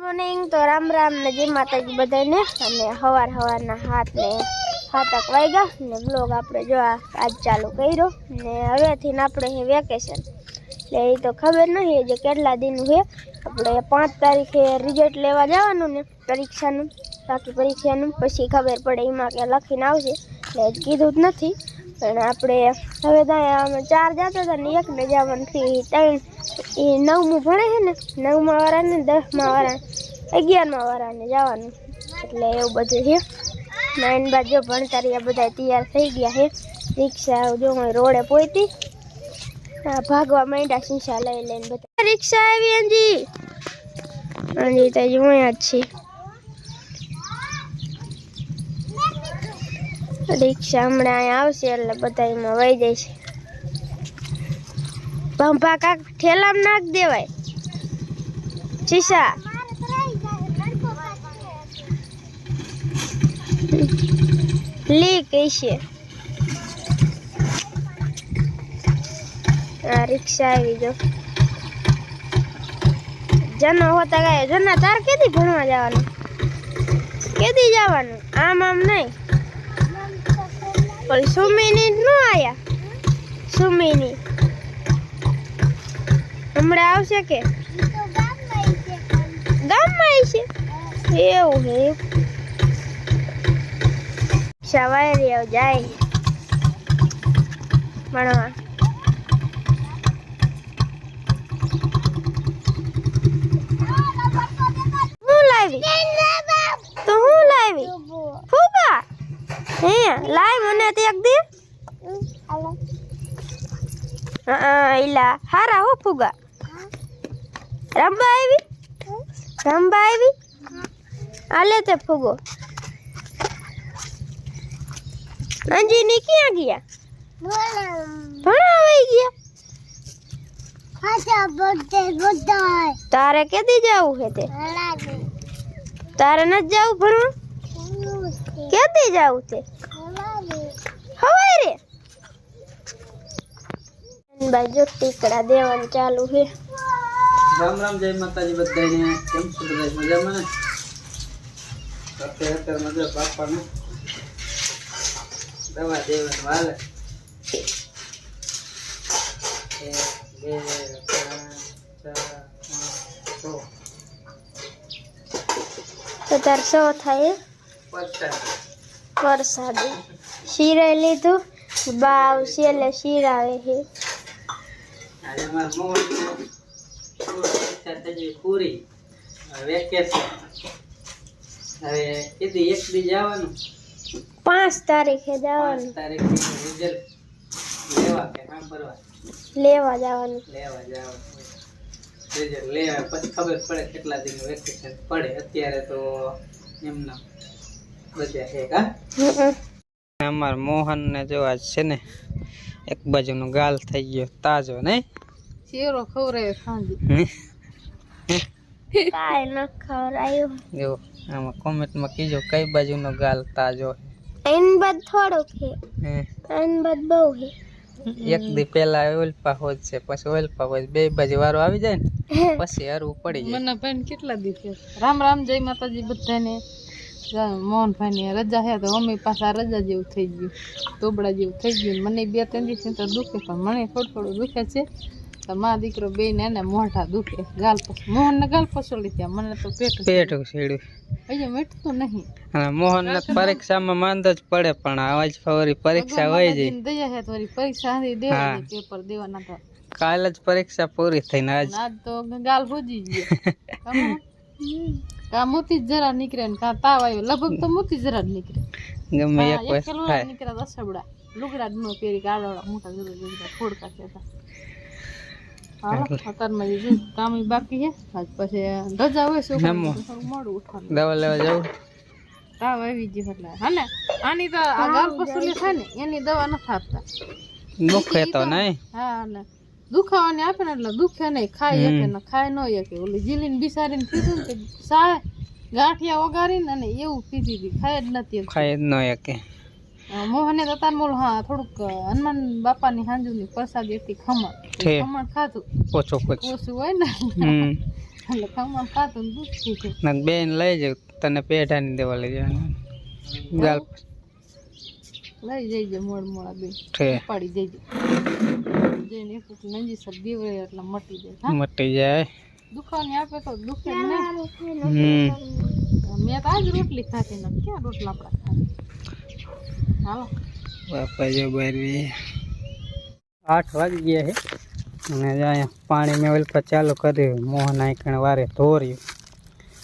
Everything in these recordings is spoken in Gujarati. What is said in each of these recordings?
મોર્નિંગ તો રામ રામ ને જય માતાજી બધાને અને હવાર હવારના હાથને હાથક વાગ્યા ને બ્લોગ આપણે જો આજ ચાલુ કર્યો. ને હવેથી ને આપણે છે વેકેશન એટલે એ તો ખબર નહીં જે કેટલા દિન છે આપણે પાંચ તારીખે રિઝલ્ટ લેવા જવાનું ને પરીક્ષાનું, બાકી પરીક્ષાનું. પછી ખબર પડે એમાં કે લખીને આવશે. એટલે કીધું જ નથી. પણ આપણે હવે અમે ચાર જતા હતા ને એકને જવાનું થી ત્રણ. એ નવમું ભણે છે ને, નવમા વાળાને, દસમા વાળાને, અગિયારમા વાળાને જવાનું. એટલે એવું બધું છે. નાઇન બાદ જો ભણતા રહ્યા બધા તૈયાર થઈ ગયા છે. રિક્ષા જો હું રોડે પહોંચી ભાગવા માંડ્યા શીશા લઈ લઈને બધા. રિક્ષા આવી અંજી અંજી તો હું જ છીએ. રિક્ષા હમણાં અહીંયા આવશે એટલે બધા એમાં વહી જશે. ભંભા કાક ઠેલામાં નાખ દેવાય. શીશા. લીક છે. આ રિક્ષા આવી જો જનો હોતા ગયા જના તાર કેદી ભણવા જવાનું? કેદી જવાનું? આમ આમ નહીં. પણ સુમીની ન આયા. સુમીની. હમણાં આવશે કે? ગામમાં આવશે એવું હે. સવારે જાય. ભણવા હું લાવી તો હું લાવી ફૂગા હે, લાય મને તે એક દી. હા એલા હારા હો ફુગા. રંબા આવી? રંબા આવી? આલે તે ફુગો. અંજીની ક્યાં ગયા? ભણાવાઈ ગયા? તારે કેદી જવું છે તે? તારે નથી જવું ભણવા? કેદી જવું તે હવારે બાજુ ટીકડા દેવાનું ચાલુ છે રામ રામ જય માતાજી બધાને કેમ છો બધા મજામાં ને અત્યારે અત્યારે મજા બાપાને દવા દેવાની વાલે એક બે ત્રણ ચાર પાંચ છ તો તાર સો થાય પચાસ વરસાદી. શીરે લીધું. બાવ આવશે એટલે છે આવે છે. પૂરી? વેકેશન. હવે કીધી એક દી જવાનું? પાંચ તારીખે જવાનું. તારીખે રિઝલ્ટ લેવા કે સાંભળવા લેવા જવાનું. લેવા જવાનું રિઝલ્ટ લેવા. પછી ખબર પડે કેટલા દિન વેકેશન પડે. અત્યારે તો એમના. અમાર મોહન ને જોવા છે ને એક બાજુનો ગાલ થઈ ગયો તાજો નહીં? શેરો ખવરાયો સાંજે. કાંઈ ન ખવડાયું. જો આમાં કોમેન્ટમાં કીજો કઈ બાજુનો ગાલ તાજો એન બાદ થોડુંક છે. એન બાદ બહુ છે. એક દી પેલા ઓલપા હોજ છે પછી ઓલપા હોજ બે બાજુ વારો આવી જાય ને પછી હરવું પડી જાય. મને ભાઈ કેટલા દિવસે રામ રામ જય માતાજી બધાને. મોહનભાઈ ની રજા છે તો મમ્મી પાછા રજા જેવું થઈ ગયું. તોબડા જેવું થઈ ગયું. મને બે ત્રણ દિવસ તો દુખે પણ મને થોડું થોડું દુખે છે. તો મા દીકરો બે ને એને મોઢા દુખે. ગાલ પછી મોહન ને ગાલ પસોલી ત્યાં મને તો પેટ પેટ ઉછેડ્યું અહીંયા મેટતું નહીં. અને મોહન ને પરીક્ષામાં માંદ જ પડે પણ આવાજ ફરી પરીક્ષા હોય જાય. દયા છે તો પરીક્ષા હારી દેવા પેપર દેવાના તો. કાલ જ પરીક્ષા પૂરી થઈને આજ. આજ તો ગાલ ભોજી ગયો કા મોતી જરા નીકળે ને કા તાવ આવ્યો. લગભગ તો મોતી જરા જ નીકળે. ગમે એક કિલો થાય. નીકળે દસબડા લુગડા નો ન પહેરી કાળા મોટા જુદા જુદા ફોડકા છે. દવા લેવા જવું? તાવ આવી ગયો એટલે. હા ને? આની તો આ ગાલ પસુલી થાય ને એની દવા નથી આપતા. દુખે તો નહીં? હા ને. દુખાવાની આપે ને એટલે દુખે નહીં ખાઈ શકે ને ખાઈ ન શકે. ઓલી જીલીને બિસારીને કીધું ને સા ગાંઠિયા વગાડીને અને એવું પીધી હતી ખાઈ જ નથી. ખાઈ જ ન શકે. મોહને તો તાર મોલ હા થોડુંક હનુમાન બાપાની હાંજુની પ્રસાદી હતી ખમણ. ખમણ ખાધું. ઓછું ઓછું હોય ને. એટલે ખમણ ખાતું ને દુખતું બેન લઈ જાવ તને પેઢાની દેવા લઈ જવાનું. ગાલ. લઈ જઈજે મોડ મોડા બે પાડી દેજો જઈને એક વખત નંજી સર દેવે એટલે મટી જાય હા મટી જાય દુખાવાની આપે તો દુખે જ નહીં હમ મેં તો આજ રોટલી ખાધી ને ક્યાં રોટલા આપણા ખાધી હાલો બાપા જો બારવી આઠ વાગી ગયા છે અને જો અહીંયા પાણી મેં ઓલ પર ચાલુ કર્યું મોહન આઈકણ વારે ધોર્યું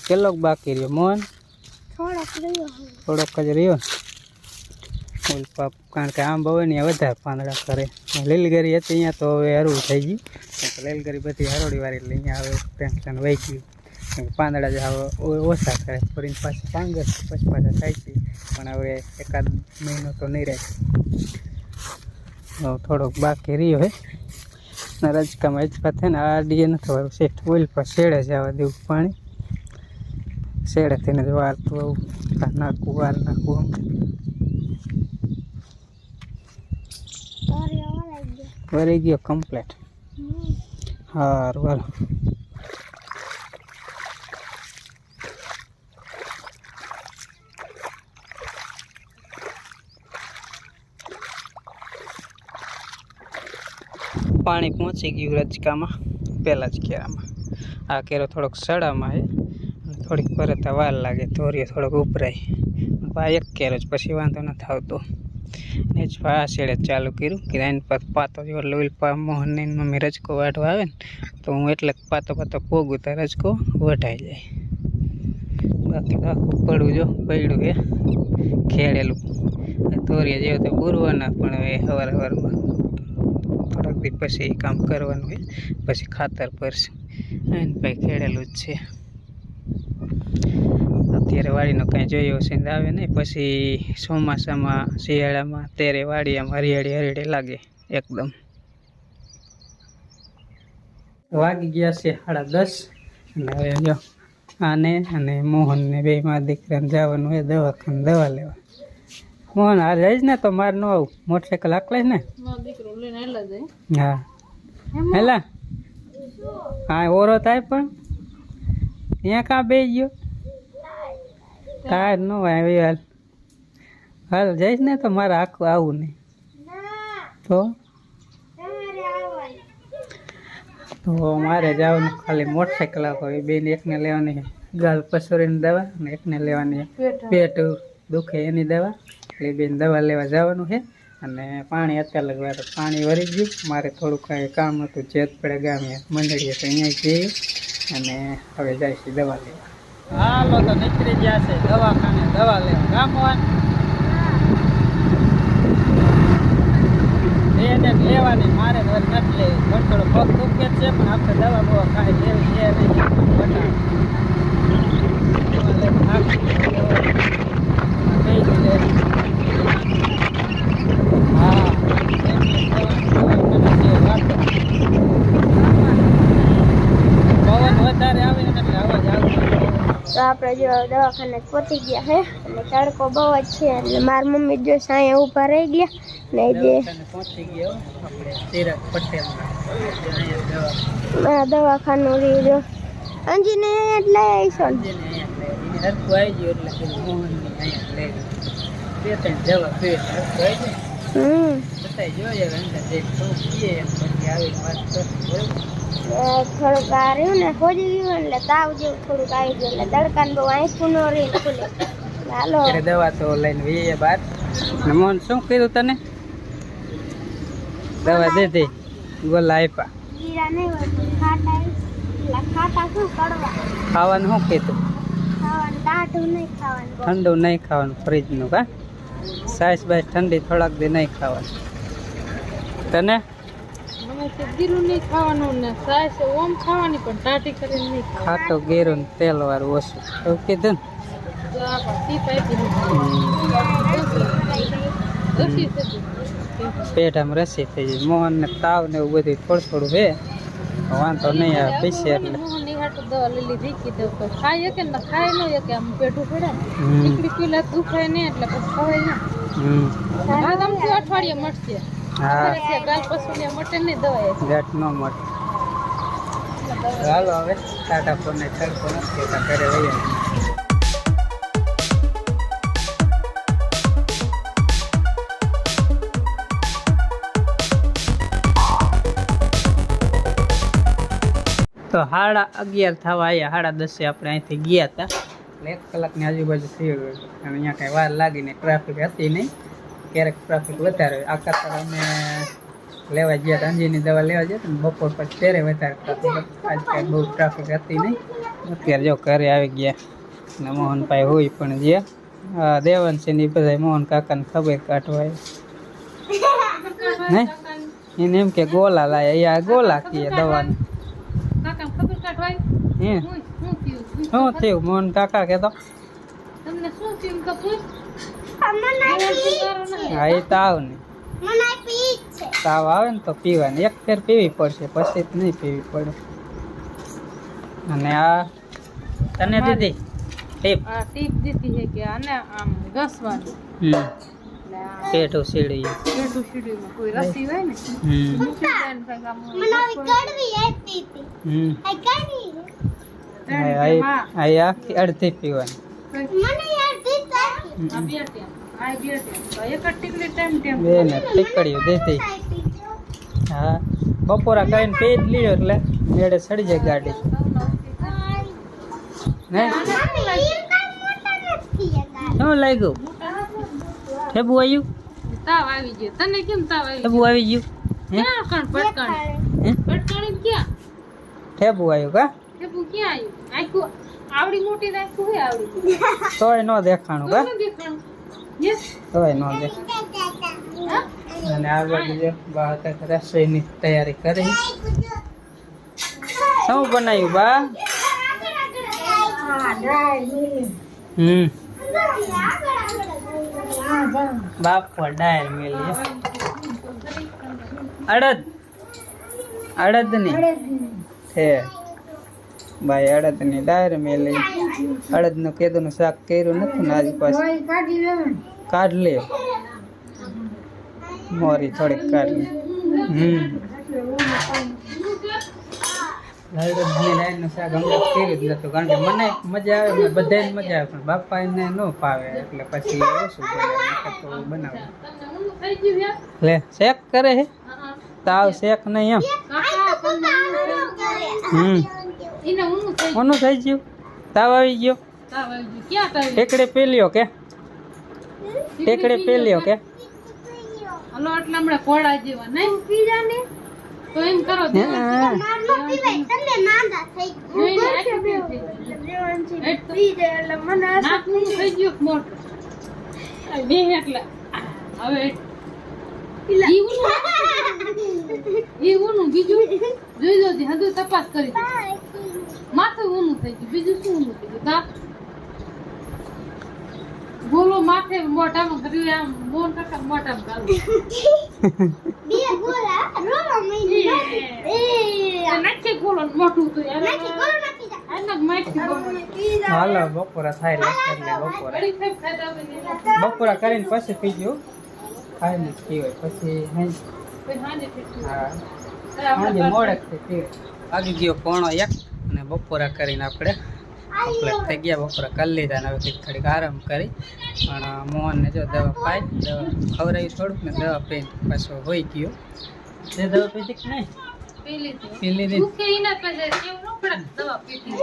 કેટલોક બાકી રહ્યો મોહન થોડોક રહ્યો થોડોક જ રહ્યો ઓલ પાપ. કારણ કે આમ બહુ ને વધારે પાંદડા કરે. લીલગરી હતી અહીંયા તો હવે હરવું થઈ ગયું. લીલગરી બધી હરોડી વાળી એટલે અહીંયા હવે ટેન્શન વહી ગયું. પાંદડા જે હવે ઓછા કરે. ફરીને પાછી પાંગર પછી પાછા થાય છે. પણ હવે એકાદ મહિનો તો નહીં રહે. થોડોક બાકી રહ્યો હે. રજકામાં રજકા થાય ને આ ડીએ નથી વાળું. શેઠ ઓઇલ પર શેડે છે આવા દેવું પાણી. શેડે થઈને વારતું આવું. નાખવું વાર નાખવું આમ સોરી વળાઈ ગયો કમ્પ્લેટ હારું. હાલો પાણી પહોંચી ગયું રજકામાં, પહેલાં જ કેરામાં. આ કેરો થોડોક સડામાં છે થોડીક પરત વાર લાગે, ધોરીએ થોડોક ઉભરાય આ એક કેરો જ, પછી વાંધો નથી આવતો ને જ શેડે ચાલુ કર્યું. એની પર પાતો જેવો લોલ પા મોહન મમ્મી રજકો વાટવા આવે ને, તો હું એટલે પાતો પાતો પોગું તો રજકો વઢાઈ જાય. બાકી આખું પડું જો પડ્યું એ ખેડેલું. તોરિયા જેવું તો બોરવાના પણ એ સવાર સવારમાં થોડાક દી પછી કામ કરવાનું હોય પછી ખાતર પરશે એને ભાઈ ખેડેલું જ છે. અત્યારે વાડીનો કાંઈ જોયો છે આવે નહીં. પછી ચોમાસામાં શિયાળામાં ત્યારે વાડી આમ હરિયાળી હરિયાળી લાગે એકદમ. વાગી ગયા છે સાડા દસ. અને હવે જો આને અને મોહનને બે માં દીકરાને જવાનું હોય દવાખાને દવા લેવા. મોહન આ જઈશ ને તો મારે ન આવું. મોટરસાઇકલ આકલાય ને? હા. હેલા? હા ઓરો થાય પણ. ત્યાં કાં બે ગયો? તાર નો આવી હાલ. હાલ જઈશ ને તો મારે આખું આવું નહીં. તો? તો મારે જવાનું ખાલી મોટરસાઇકલ આખો એ બેન એકને લેવાની ગાલ પસોરીની દવા અને એકને લેવાની પેટ. દુખે એની દવા. એટલે બેન દવા લેવા જવાનું છે. અને પાણી અત્યારે લગવા તો પાણી વરી ગયું. મારે થોડું કાંઈ કામ હતું. જેત પડે ગામે મંડળીએ તો અહીંયા જઈએ. અને હવે જાય છે દવા લેવા. હાલો તો નીકળી ગયા છે. દવાખાને દવા લેવા. ગામવાન એને લેવાની, મારે ઘર નથી લેવી. થોડો થોડો પગ દુખે છે, પણ આપણે દવા બવા કાંઈ લેવી છે નહીં બટા દવા લેવા નાખી દવા કઈ દીધે હા એમની દવા દવા મને જે વાતો. પવન વધારે આવે ને એટલે અવાજ આવતો તો આપણે જો દવાખાને પહોંચી ગયા હે. અને તડકો બહુ જ છે. એટલે મારી મમ્મી જો સાંય ઊભા રહી ગયા. ને જે દવાખાને પહોંચી ગયો આપણે અંજીને અહીંયા જ ને. જેને અહીંયા લે એને હરખું આવી ગયું એટલે કીધું મોહનની અહીંયા લે બે ત્રણ દવા પીએ તો હરખું આવી જાય હમ જે થોડુંક આ રહ્યું ને ખોજી ગયું એટલે તાવ જેવું થોડુંક આવી ગયું એટલે તડકાને બહુ આંખું ન રહી ખુલે. હાલો. દવા તો લઈને વીએ બાર. મોહન શું કીધું તને? દવા દીધી. ગોલા આપ્યા જીરા નહીં હોય ખાટા ખાટા શું કડવા? ખાવાનું શું કીધું. ઠંડુ નહીં ખાવાનું ફ્રીજનું કા સાઈઝ બાઈસ ઠંડી થોડાક દી નહીં ખાવાનું. તને? મને નહીં ખાવાનું ને સાય છે ઓમ ખાવાની પણ ટાટી કરીને નહીં ખાવાની ખાટું ને તેલ વાળું ઓછું. એવું કીધું ને? પેટ આમ રસી થઈ જાય. મોહન ને તાવ ને એવું બધું થોડું થોડું હે. વાંધો નહીં આવે પૈસે એટલે. દવા લઈ લીધી. કીધું તો ખાય કે ને ખાય ન કે આમ પેટું પડે નીકળી પેલા દુખાય નહીં એટલે પછી ખવાય ને. અઠવાડિયે મળશે. હાલો હવે ટાટા ફોનને તડકો નથી ઘરે વહી તો સાડા અગિયાર થવા આવ્યા સાડા દસે આપણે અહીંથી ગયા હતા એક કલાકની આજુબાજુ થઈ ગયું અને અહીંયા કાંઈ વાર લાગીને ટ્રાફિક હતી નહીં. ક્યારેક ટ્રાફિક વધારે હોય. આ કરતાં અમે લેવા ગયા અંજીની દવા લેવા ગયા ને બપોર પછી ત્યારે વધારે ટ્રાફિક આજ કાંઈ બહુ ટ્રાફિક હતી નહીં. અત્યારે જો ઘરે આવી ગયા અને મોહનભાઈ હોય પણ ગયા હા દેવાંશી ને બધા મોહન કાકાને ખબર કાઢવાય. નહીં? એને એમ કે ગોલા લાયા અહીંયા ગોલા કીએ દવાની. હે? શું થયું? મોહન કાકા કહેતો તમને શું થયું કપૂર હા એ તાવ ને. તાવ આવે ને તો પીવાની. એક ફેર પીવી પડશે પછી તો નહીં પીવી પડે. અને આ તને દીધી ટીપ? આ ટીપ દીધી છે કે આને આમ ઘસવાનું. હમ. એટલે આ પેટું સીડી. કોઈ રસી હોય ને હમ. મૂકી દે ને હમ. આ અડધી પીવાની. હા બપોરા કરીને પી જ લ્યો એટલે બેડે સડી જાય ગાડી. ને? શું લાગ્યું? ઠેબુ આવ્યું? તાવ આવી ગયો. તને કેમ તાવ આવી ઠેબુ આવી ગયું? હે? ક્યાં પટકાણી પટકાણી ક્યાં? ઠેબુ આવ્યું કા? ઠેબુ ક્યાં આવ્યું? આખું આવડી મોટી રાખું હોય આવડી તોય ન દેખાણું કા દેખાણું. યસ. તોય ન દેખ અને આ બાજુ જો બા કંઈક રસોઈની તૈયારી કરી. શું બનાવ્યું બા? હમ. બાપો ડાયર મેલી. અડદ. અડદની છે ભાઈ અડદની ડાયર મેલી. અડદનું કેદું શાક કર્યું નથી ને આજે પાછું. કાઢ લે. મોરી થોડીક કાઢ લે. હમ. અડદની શાક હમણાં કર્યું જ નતું કારણ કે મને મજા આવે બધાને મજા આવે પણ બાપા એને ન ફાવે એટલે પછી ઓછું તો બનાવે. લે શેક કરે હે? તાવ શેક નહીં એમ. હમ. એને થઈ ગયું. કોનું થઈ ગયું. તાવ આવી ગયો. તાવ આવી ગયું. ક્યાં તાવ આવી ટેકડે પી કે? ટેકડે પી કે? હલો એટલે હમણાં કોળા જેવા નહીં? તો એમ કરો પીર થઈ ગયું મોટું? આ બે એટલે. હવે ઊનું- બીજું? જોઈ જોજે હજુ તપાસ કરી માથું ઊનું થઈ ગયું. બીજું શું ઊનું થઈ ગયું? તા. બોલો માથે મોઢામાં કર્યું આમ મોન કાકા મોઢામાં ગાલું એ. નાખી ગોળો ને મોઢું તો એને એને માખી ગોળો. હાલો બપોરા થાય બપોરા. બપોરા કરીને પછી પીજો ખાઈને જ હોય પછી નહીં મોડક વાગી ગયો પોણો એક અને બપોરા કરીને આપણે આપણે થઈ ગયા. બપોરા કરી લીધા અને હવે થોડીક આરામ કરી. પણ મોહનને જો દવા પાય દવા ખવડાવી થોડુંક ને દવા પી પાછો હોઈ ગયો. તે દવા પીધી કે નહીં? પી લીધી. ભૂખે ઈને પછી કેવું ન પડે કે દવા પીધી.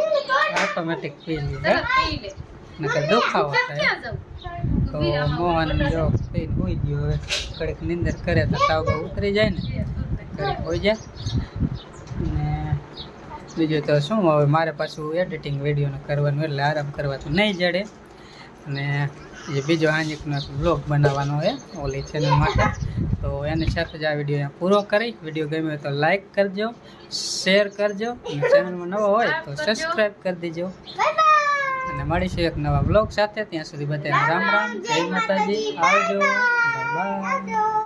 ઓટોમેટિક પી લીધી. નકર દુખાવો થાય. ક્યાં જવું? તો મોહન જો પીને હોઈ ગયો હવે. કડીક નિંદર કરે તો તાવ ઉતરી જાય ને. કડક હોઈ જાય. ને બીજું તો શું હવે મારે પાછું એડિટિંગ વિડીયોને કરવાનું એટલે આરામ કરવા તો નહીં જડે. અને જે બીજો આંજીકનો બ્લોગ બનાવવાનો છે, ઓલી ચેનલ માટે, તો એની સાથે જ આ વીડિયો પૂરો કરી. વીડિયો ગમ્યો હોય તો લાઇક કરજો શેર કરજો. ચેનલમાં નવો હોય તો સબસ્ક્રાઈબ કરી દેજો. અને મળીશું એક નવા બ્લોગ સાથે. ત્યાં સુધી બધાને રામ રામ. જય માતાજી. આવજો. બાય